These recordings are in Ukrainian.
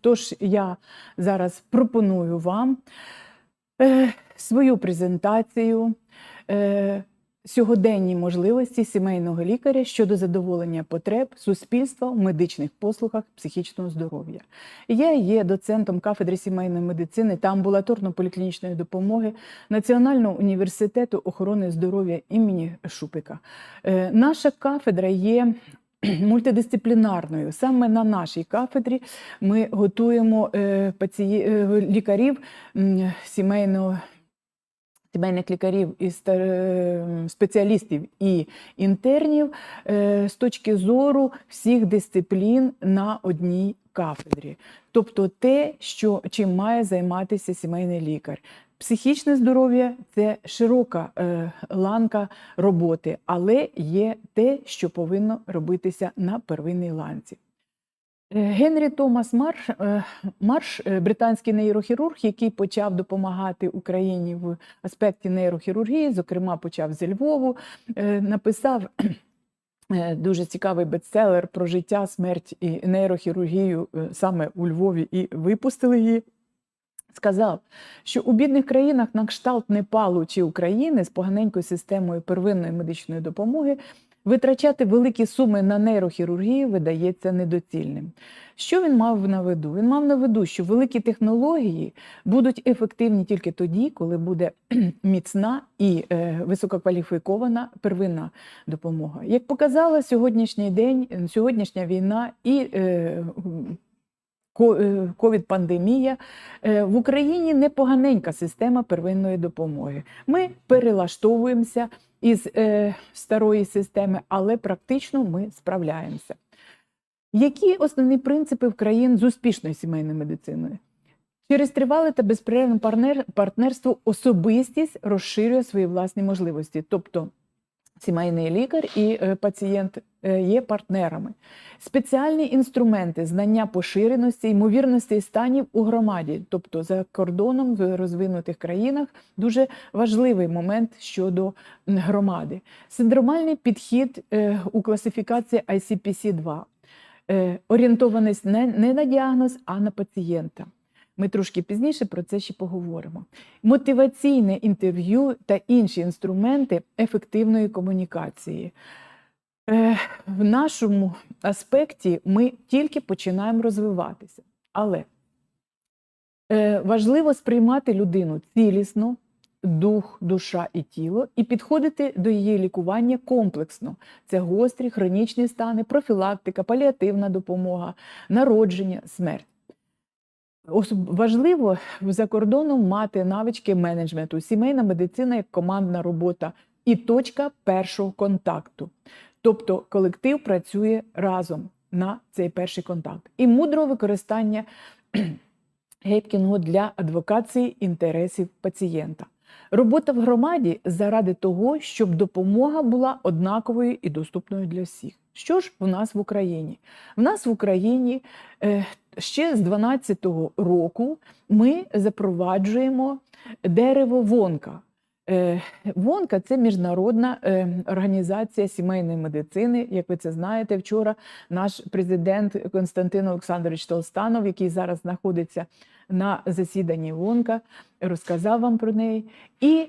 Тож я зараз пропоную вам е, свою презентацію. Е, Сьогоденні можливості сімейного лікаря щодо задоволення потреб суспільства в медичних послугах психічного здоров'я. Я є доцентом кафедри сімейної медицини та амбулаторно-поліклінічної допомоги Національного університету охорони здоров'я імені Шупика. Е, Наша кафедра є мультидисциплінарною. Саме на нашій кафедрі ми готуємо е, паціє- е, лікарів сімейного. Сімейних лікарів і е, спеціалістів і інтернів з точки зору всіх дисциплін на одній кафедрі, тобто те, що чим має займатися сімейний лікар. Психічне здоров'я це широка е, ланка роботи, але є те, що повинно робитися на первинній ланці. Е, Генрі Томас Марш, е, Марш, е, британський нейрохірург, який почав допомагати Україні в аспекті нейрохірургії, зокрема почав зі Львову, написав дуже цікавий бестселер про життя, смерть і нейрохірургію саме у Львові і випустили її. Сказав, що у бідних країнах на кшталт Непалу чи України з поганенькою системою первинної медичної допомоги витрачати великі суми на нейрохірургію видається недоцільним. Що він мав на виду? Він мав на виду, що великі технології будуть ефективні тільки тоді, коли буде міцна і е, висококваліфікована первинна допомога. Як показала сьогоднішній день, сьогоднішня війна і е, ко- е, ковід-пандемія, е, в Україні непоганенька система первинної допомоги. Ми перелаштовуємося із е, старої системи, але практично ми справляємося. Які основні принципи в країн з успішною сімейною медициною? Через тривале та безперервне партнерство особистість розширює свої власні можливості, тобто сімейний лікар і е, пацієнт е, є партнерами. Спеціальні інструменти знання поширеності, ймовірності станів у громаді, тобто за кордоном в розвинутих країнах, дуже важливий момент щодо громади. Синдромальний підхід е, у класифікації ICPC-2, е, орієнтованість не, не на діагноз, а на пацієнта. Ми трошки пізніше про це ще поговоримо. Мотиваційне інтерв'ю та інші інструменти ефективної комунікації. Е, В нашому аспекті ми тільки починаємо розвиватися. Але е, важливо сприймати людину цілісно, дух, душа і тіло, і підходити до її лікування комплексно. Це гострі, хронічні стани, профілактика, паліативна допомога, народження, смерть. Важливо за кордоном мати навички менеджменту, сімейна медицина як командна робота і точка першого контакту. Тобто колектив працює разом на цей перший контакт. І мудро використання гейткінгу для адвокації інтересів пацієнта. Робота в громаді заради того, щоб допомога була однаковою і доступною для всіх. Що ж в нас в Україні? В нас в Україні е, ще з 12-го року ми запроваджуємо дерево Вонка. Е, Вонка це міжнародна е, організація сімейної медицини. Як ви це знаєте, вчора наш президент Константин Олександрович Толстанов, який зараз знаходиться на засіданні Вонка, розказав вам про неї. І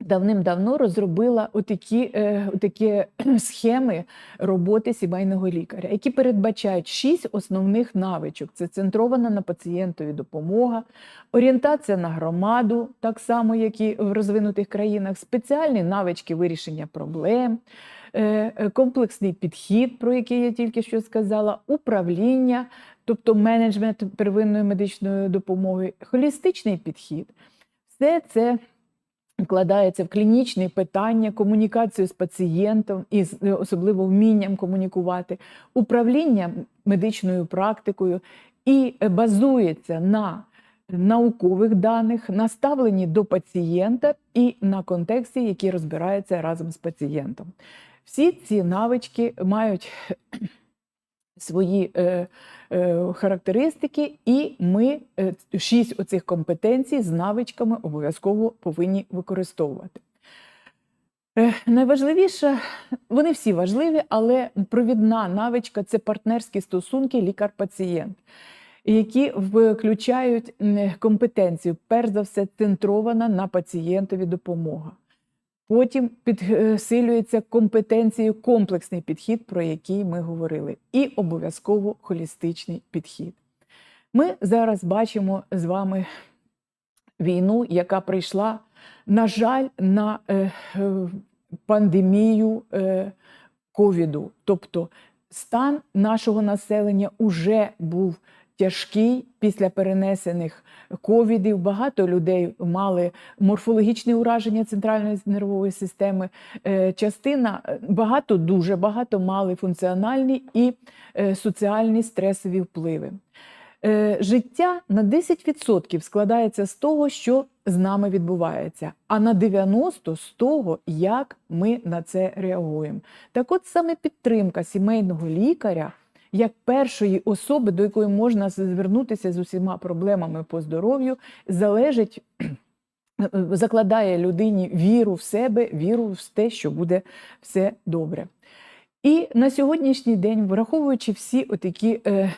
давним-давно розробила отакі, е, отакі схеми роботи сімейного лікаря, які передбачають шість основних навичок: це центрована на пацієнтові допомога, орієнтація на громаду, так само, як і в розвинутих країнах, спеціальні навички вирішення проблем. е, е, Комплексний підхід, про який я тільки що сказала, управління, тобто менеджмент первинної медичної допомоги, холістичний підхід. Все це вкладається в клінічні питання, комунікацію з пацієнтом і е, особливо вмінням комунікувати, управління медичною практикою і е, базується на наукових даних, на ставленні до пацієнта і на контексті, який розбирається разом з пацієнтом. Всі ці навички мають свої е, е, характеристики, і ми е, шість оцих компетенцій з навичками обов'язково повинні використовувати. Е, Найважливіше, вони всі важливі, але провідна навичка це партнерські стосунки лікар-пацієнт, які включають компетенцію, перш за все, центрована на пацієнтові допомога. Потім підсилюється компетенцією комплексний підхід, про який ми говорили, і обов'язково холістичний підхід. Ми зараз бачимо з вами війну, яка прийшла, на жаль, на е, е, пандемію е, ковіду. Тобто стан нашого населення уже був тяжкий після перенесених ковідів. Багато людей мали морфологічне ураження центральної нервової системи. Е, Частина е, багато, дуже багато мали функціональні і е, соціальні стресові впливи. Життя на 10% складається з того, що з нами відбувається, а на 90% з того, як ми на це реагуємо. Так от саме підтримка сімейного лікаря як першої особи, до якої можна звернутися з усіма проблемами по здоров'ю, залежить, закладає людині віру в себе, віру в те, що буде все добре. І на сьогоднішній день, враховуючи всі отакі е,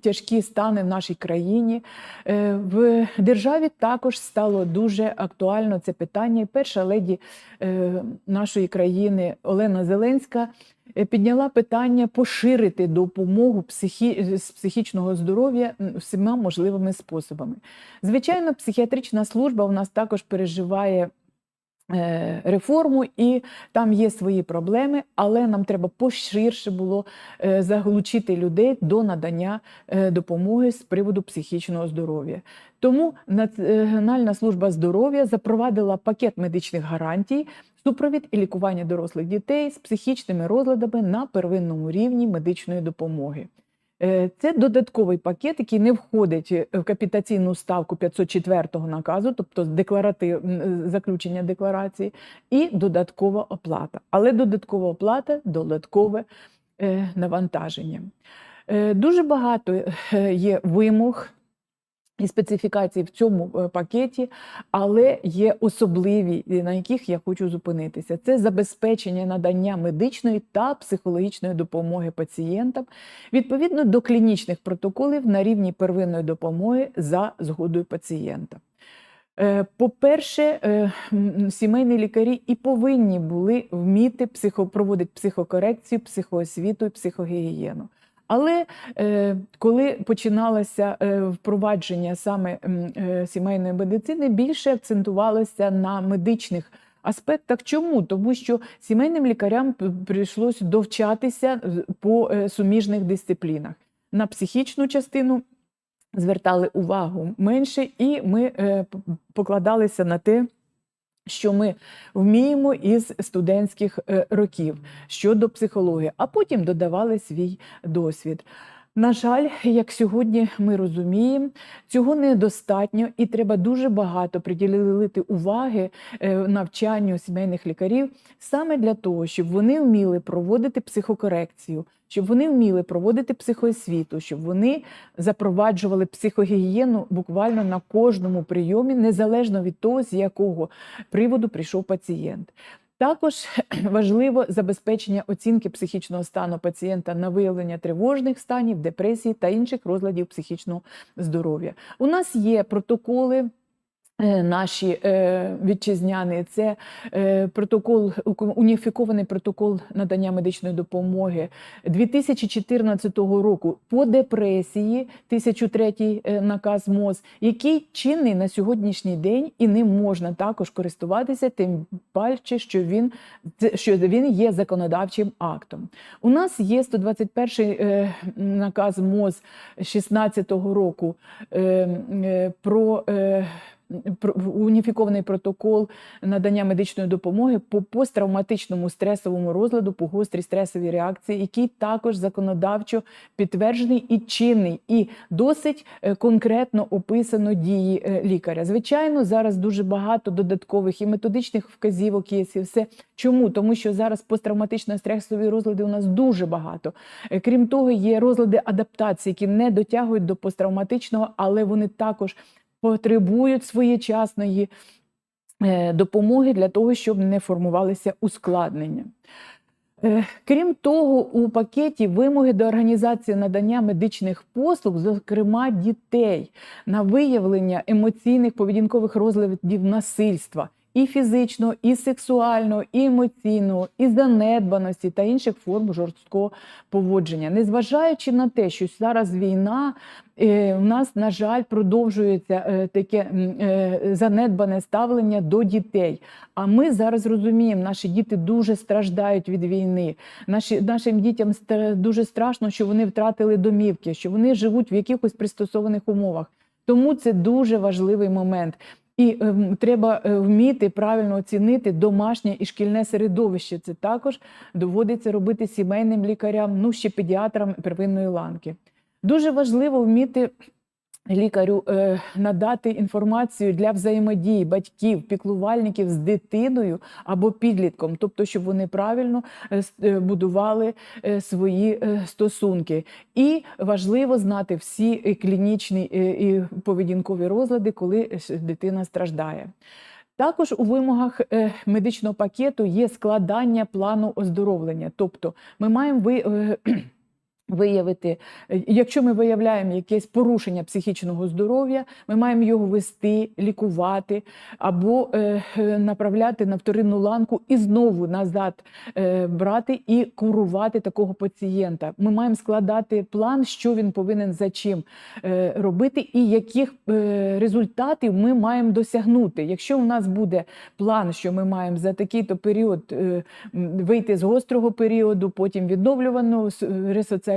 тяжкі стани в нашій країні, е, в державі також стало дуже актуально це питання. Перша леді е, нашої країни Олена Зеленська е, підняла питання поширити допомогу психі... з психічного здоров'я всіма можливими способами. Звичайно, психіатрична служба у нас також переживає реформу, і там є свої проблеми, але нам треба поширше було е, залучити людей до надання е, допомоги з приводу психічного здоров'я. Тому Національна служба здоров'я запровадила пакет медичних гарантій, супровід і лікування дорослих дітей з психічними розладами на первинному рівні медичної допомоги. Е, Це додатковий пакет, який не входить е, в капітаційну ставку 504 наказу, тобто декларатив, м, заключення декларації, і додаткова оплата. Але додаткова оплата додаткове е, навантаження. Е, Дуже багато е, є вимог і специфікацій в цьому е, пакеті, але є особливі, на яких я хочу зупинитися. Це забезпечення надання медичної та психологічної допомоги пацієнтам відповідно до клінічних протоколів на рівні первинної допомоги за згодою пацієнта. Е, По-перше, е, сімейні лікарі і повинні були вміти психо, проводити психокорекцію, психоосвіту і психогігієну. Але е, коли починалося е, впровадження саме е, сімейної медицини, більше акцентувалося на медичних аспектах. Чому? Тому що сімейним лікарям прийшлось довчатися по суміжних дисциплінах. На психічну частину звертали увагу менше, і ми покладалися на те, що ми вміємо із студентських е, років щодо психології, а потім додавали свій досвід. На жаль, як сьогодні ми розуміємо, цього недостатньо, і треба дуже багато приділити уваги е, навчанню сімейних лікарів саме для того, щоб вони вміли проводити психокорекцію, щоб вони вміли проводити психоосвіту, щоб вони запроваджували психогігієну буквально на кожному прийомі, незалежно від того, з якого приводу прийшов пацієнт. Також важливо забезпечення оцінки психічного стану пацієнта на виявлення тривожних станів, депресії та інших розладів психічного здоров'я. У нас є протоколи. Е, Наші е, вітчизняні це е, протокол, уніфікований протокол надання медичної допомоги 2014 року по депресії, 1003 е, наказ МОЗ, який чинний на сьогоднішній день і ним можна також користуватися, тим паче, що він що він є законодавчим актом. У нас є 121 е, наказ МОЗ 16-го року. Е, про- уніфікований протокол надання медичної допомоги по посттравматичному стресовому розладу, по гострій стресовій реакції, який також законодавчо підтверджений і чинний, і досить е, конкретно описано дії е, лікаря. Звичайно, зараз дуже багато додаткових і методичних вказівок є. і все. Чому? Тому що зараз посттравматично стресові розлади у нас дуже багато. Е, Крім того, є розлади адаптації, які не дотягують до посттравматичного, але вони також потребують своєчасної е, допомоги для того, щоб не формувалися ускладнення. Е, Крім того, у пакеті вимоги до організації надання медичних послуг, зокрема дітей, на виявлення емоційних поведінкових розладів насильства і фізичного, і сексуального, і емоційного, і занедбаності та інших форм жорсткого поводження. Незважаючи на те, що зараз війна, е, у нас, на жаль, продовжується е, таке е, занедбане ставлення до дітей. А ми зараз розуміємо, наші діти дуже страждають від війни. Наші, нашим дітям дуже страшно, що вони втратили домівки, що вони живуть в якихось пристосованих умовах. Тому це дуже важливий момент. І е, треба вміти правильно оцінити домашнє і шкільне середовище. Це також доводиться робити сімейним лікарям, ну ще педіатрам первинної ланки. Дуже важливо вміти лікарю е, надати інформацію для взаємодії батьків, піклувальників з дитиною або підлітком, тобто, щоб вони правильно е, е, будували свої стосунки. І важливо знати всі клінічні і поведінкові розлади, коли дитина страждає. Також у вимогах медичного пакету є складання плану оздоровлення. Тобто ми маємо ви, виявити, е, якщо ми виявляємо якесь порушення психічного здоров'я, ми маємо його вести, лікувати або е, е, направляти на вторинну ланку і знову назад е, брати і курувати такого пацієнта. Ми маємо складати план, що він повинен за чим е, робити, і яких е, результатів ми маємо досягнути. Якщо у нас буде план, що ми маємо за такий-то період е, вийти з гострого періоду, потім відновлювану с-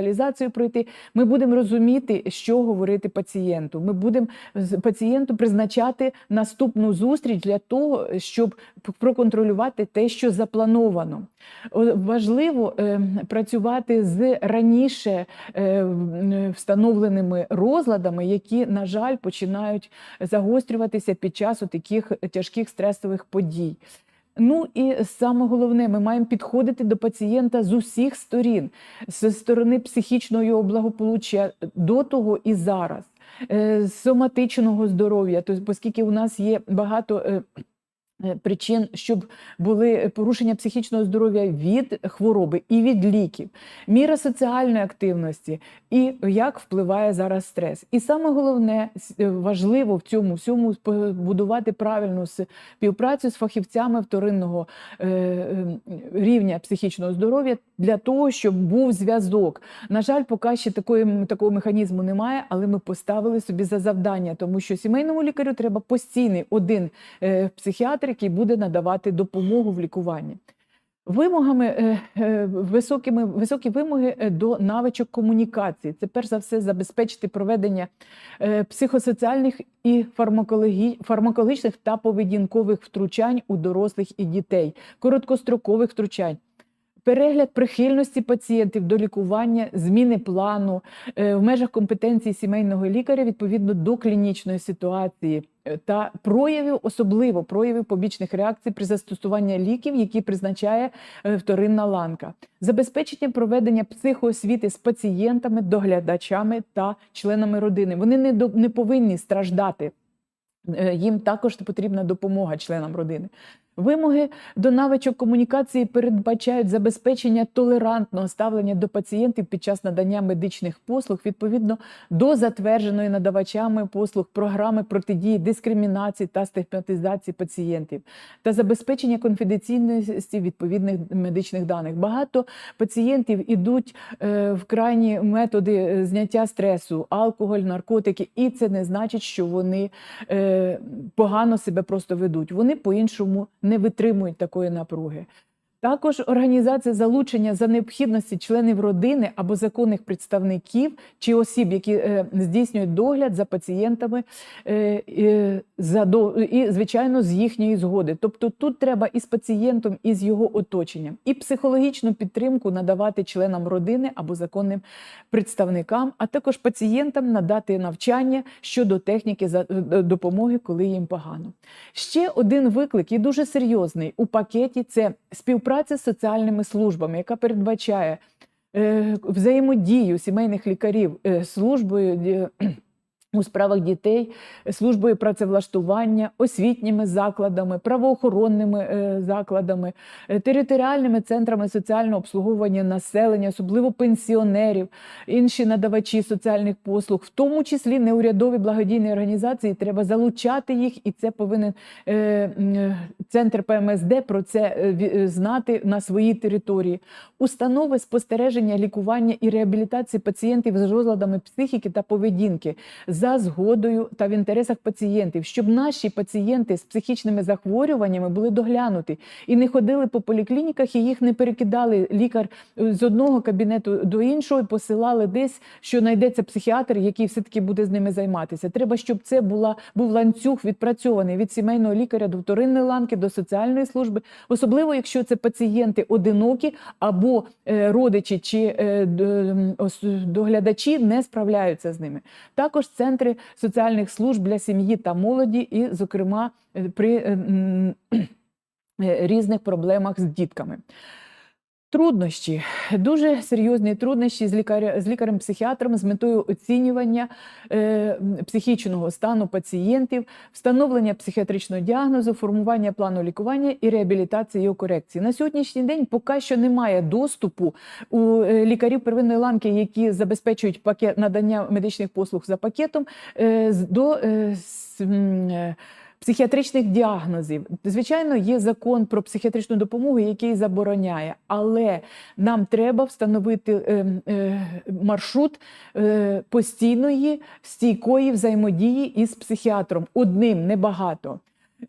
ресоціалізацію пройти, ми будемо розуміти, що говорити пацієнту. Ми будемо пацієнту призначати наступну зустріч для того, щоб проконтролювати те, що заплановано. Важливо е, працювати з раніше е, е, встановленими розладами, які, на жаль, починають загострюватися під час таких тяжких стресових подій. Ну і саме головне, ми маємо підходити до пацієнта з усіх сторін, з сторони психічного його благополуччя до того і зараз, е, з соматичного здоров'я, тобто, оскільки у нас є багато. Е, е, Причин, щоб були порушення психічного здоров'я від хвороби і від ліків, міра соціальної активності, і як впливає зараз стрес. І саме головне е, важливо в цьому всьому побудувати правильну співпрацю з фахівцями вторинного е, е, рівня психічного здоров'я для того, щоб був зв'язок. На жаль, поки ще такої, такого механізму немає, але ми поставили собі за завдання, тому що сімейному лікарю треба постійний один е, психіатр, який буде надавати допомогу в лікуванні. Вимогами е, е, високими високі вимоги е, до навичок комунікації. Це перш за все забезпечити проведення психосоціальних і фармакологі... фармакологічних та поведінкових втручань у дорослих і дітей, короткострокових втручань. Перегляд прихильності пацієнтів до лікування, зміни плану в межах компетенції сімейного лікаря відповідно до клінічної ситуації та проявів, особливо проявів побічних реакцій при застосуванні ліків, які призначає е, вторинна ланка, забезпечення проведення психоосвіти з пацієнтами, доглядачами та членами родини. Вони не, не повинні страждати. Е, Їм також потрібна допомога членам родини. Вимоги до навичок комунікації передбачають забезпечення толерантного ставлення до пацієнтів під час надання медичних послуг відповідно до затвердженої надавачами послуг програми протидії дискримінації та стигматизації пацієнтів та забезпечення конфіденційності відповідних медичних даних. Багато пацієнтів ідуть е, в крайні методи е, зняття стресу, алкоголь, наркотики, і це не значить, що вони е, погано себе просто ведуть. Вони по-іншому не витримують такої напруги. Також організація залучення за необхідності членів родини або законних представників чи осіб, які е, здійснюють догляд за пацієнтами, е, і, звичайно, з їхньої згоди. Тобто тут треба і з пацієнтом, і з його оточенням, і психологічну підтримку надавати членам родини або законним представникам, а також пацієнтам надати навчання щодо техніки е, допомоги, коли їм погано. Ще один виклик і дуже серйозний у пакеті це співпраця з соціальними службами, яка передбачає е, взаємодію сімейних лікарів е, службою. У справах дітей, службою працевлаштування, освітніми закладами, правоохоронними е, закладами, е, територіальними центрами соціального обслуговування населення, особливо пенсіонерів, інші надавачі соціальних послуг, в тому числі неурядові благодійні організації. Треба залучати їх, і це повинен е, центр ПМСД про це знати на своїй території. Установи спостереження, лікування і реабілітації пацієнтів з розладами психіки та поведінки за згодою та в інтересах пацієнтів, щоб наші пацієнти з психічними захворюваннями були доглянуті і не ходили по поліклініках, і їх не перекидали лікар е, з одного кабінету до іншого і посилали десь, що знайдеться психіатр, який все таки буде з ними займатися. Треба, щоб це була був ланцюг відпрацьований від сімейного лікаря до вторинної ланки, до соціальної служби, особливо якщо це пацієнти одинокі або е, родичі чи е, доглядачі не справляються з ними. Також центри соціальних служб для сім'ї та молоді, і, зокрема, при е, м, е, різних проблемах з дітками. Труднощі, дуже серйозні труднощі з, лікаря, з лікарем-психіатром з метою оцінювання е, психічного стану пацієнтів, встановлення психіатричного діагнозу, формування плану лікування і реабілітації його корекції. На сьогоднішній день поки що немає доступу у е, лікарів первинної ланки, які забезпечують пакет надання медичних послуг за пакетом, е, до е, с- е, психіатричних діагнозів. Звичайно, є закон про психіатричну допомогу, який забороняє, але нам треба встановити е, е, маршрут е, постійної стійкої взаємодії із психіатром. Одним небагато.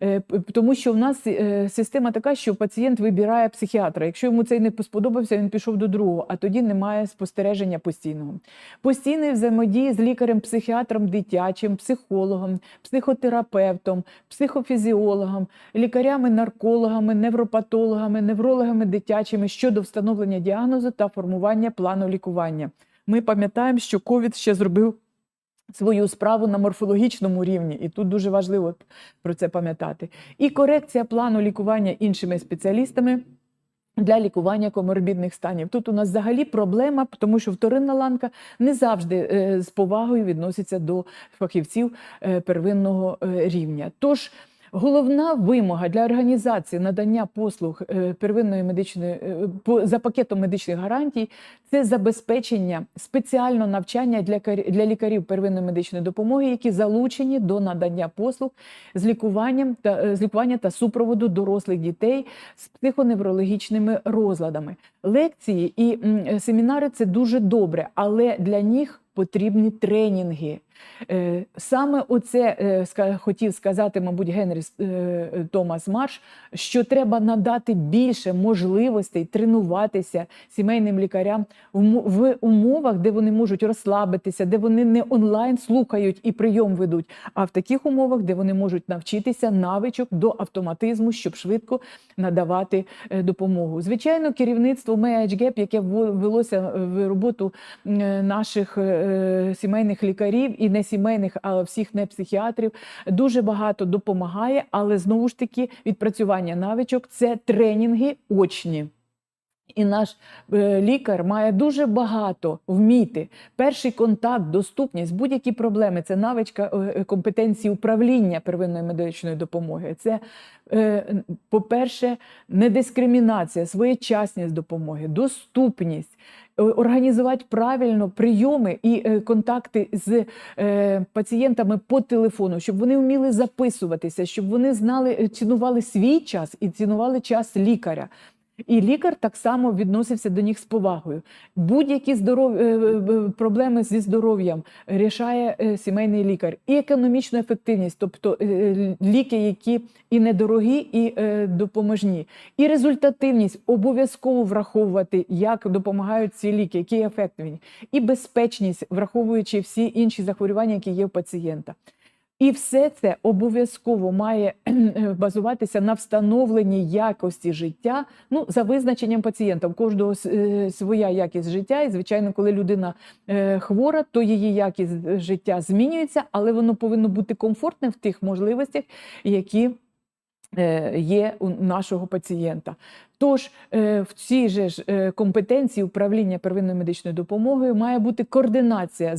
Е, Тому що в нас е, система така, що пацієнт вибирає психіатра. Якщо йому цей не сподобався, він пішов до другого, а тоді немає спостереження постійного. Постійної взаємодії з лікарем-психіатром дитячим, психологом, психотерапевтом, психофізіологом, лікарями, наркологами, невропатологами, неврологами дитячими щодо встановлення діагнозу та формування плану лікування. Ми пам'ятаємо, що ковід ще зробив свою справу на морфологічному рівні, і тут дуже важливо про це пам'ятати. І корекція плану лікування іншими спеціалістами. Для лікування коморбідних станів тут у нас взагалі проблема, тому що вторинна ланка не завжди е, з повагою відноситься до фахівців е, первинного е, рівня. Тож головна вимога для організації надання послуг е, первинної медичної е, за пакетом медичних гарантій це забезпечення спеціального навчання для для лікарів первинної медичної допомоги, які залучені до надання послуг з лікуванням та е, з лікування та супроводу дорослих дітей з психоневрологічними розладами. Лекції і семінари це дуже добре, але для них потрібні тренінги. Е, Саме оце е, хотів сказати, мабуть, Генрі е, Томас Марш, що треба надати більше можливостей тренуватися сімейним лікарям в умовах, де вони можуть розслабитися, де вони не онлайн слухають і прийом ведуть, а в таких умовах, де вони можуть навчитися навичок до автоматизму, щоб швидко надавати допомогу. Звичайно, керівництво MHGAP, яке вво- велося в роботу наших е, сімейних лікарів і не сімейних, а всіх не психіатрів, дуже багато допомагає, але знову ж таки відпрацювання навичок це тренінги очні. І наш е, лікар має дуже багато вміти. Перший контакт, доступність, будь-які проблеми це навичка е, компетенції управління первинної медичної допомоги. Це, по-перше, недискримінація, своєчасність допомоги, доступність, організувати правильно прийоми і е, контакти з е, пацієнтами по телефону, щоб вони вміли записуватися, щоб вони знали, е, цінували свій час і цінували час лікаря. І лікар так само відносився до них з повагою. Будь-які здоров... е, е, проблеми зі здоров'ям рішає е, сімейний лікар. І економічну ефективність, тобто е, ліки, які і недорогі, і е, допоможні. І результативність обов'язково враховувати, як допомагають ці ліки, які ефективні. І безпечність, враховуючи всі інші захворювання, які є у пацієнта. І все це обов'язково має базуватися на встановленні якості життя, ну за визначенням пацієнта. У кожного е, своя якість життя, і звичайно, коли людина е, хвора, то її якість е, життя змінюється, але воно повинно бути комфортним в тих можливостях, які є у нашого пацієнта. Тож е, в цій же ж е, компетенції управління первинною медичною допомогою має бути координація,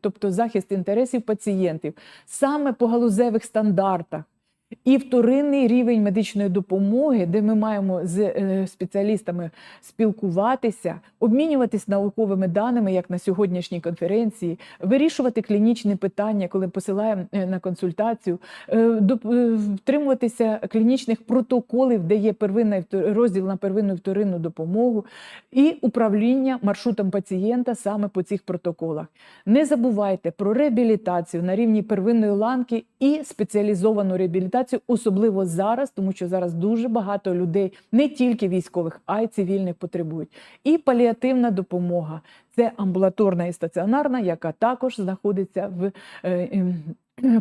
тобто захист інтересів пацієнтів саме по галузевих стандартах. І вторинний рівень медичної допомоги, де ми маємо з е, спеціалістами спілкуватися, обмінюватись науковими даними, як на сьогоднішній конференції, вирішувати клінічні питання, коли посилаємо е, на консультацію, е, втримуватися клінічних протоколів, де є первинна розділ на первинну і вторинну допомогу, і управління маршрутом пацієнта саме по цих протоколах. Не забувайте про реабілітацію на рівні первинної ланки і спеціалізовану реабілітацію, особливо зараз, тому що зараз дуже багато людей, не тільки військових, а й цивільних потребують. І паліативна допомога це амбулаторна і стаціонарна, яка також знаходиться в е, ем,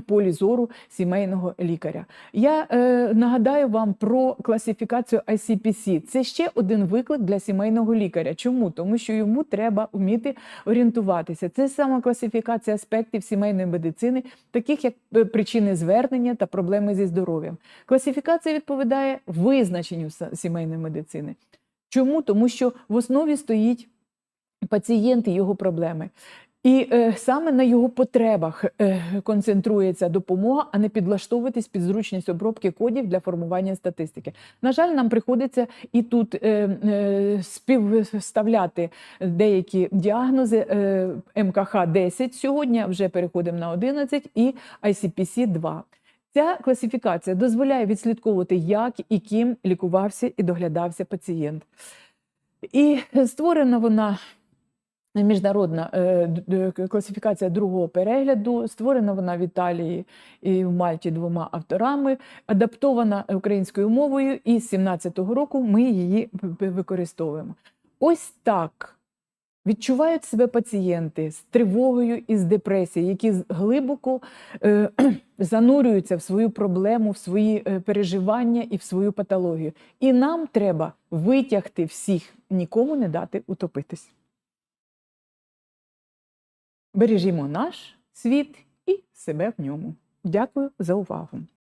полі зору сімейного лікаря. Я е, нагадаю вам про класифікацію ICPC. Це ще один виклик для сімейного лікаря. Чому? Тому що йому треба вміти орієнтуватися. Це саме класифікація аспектів сімейної медицини, таких як е, причини звернення та проблеми зі здоров'ям. Класифікація відповідає визначенню сімейної медицини. Чому? Тому що в основі стоїть пацієнт і його проблеми. І е, саме на його потребах е, концентрується допомога, а не підлаштовуватись під зручність обробки кодів для формування статистики. На жаль, нам приходиться і тут е, е, співставляти деякі діагнози е, МКХ 10 сьогодні, вже переходимо на 11 і ICPC 2. Ця класифікація дозволяє відслідковувати, як і ким лікувався і доглядався пацієнт. І створена вона міжнародна е, класифікація другого перегляду. Створена вона в Італії і в Мальті двома авторами, адаптована українською мовою, і з 17-го року ми її використовуємо. Ось так. Відчувають себе пацієнти з тривогою і з депресією, які глибоко е, занурюються в свою проблему, в свої е, переживання і в свою патологію. І нам треба витягти всіх, нікому не дати утопитись. Бережімо наш світ і себе в ньому. Дякую за увагу.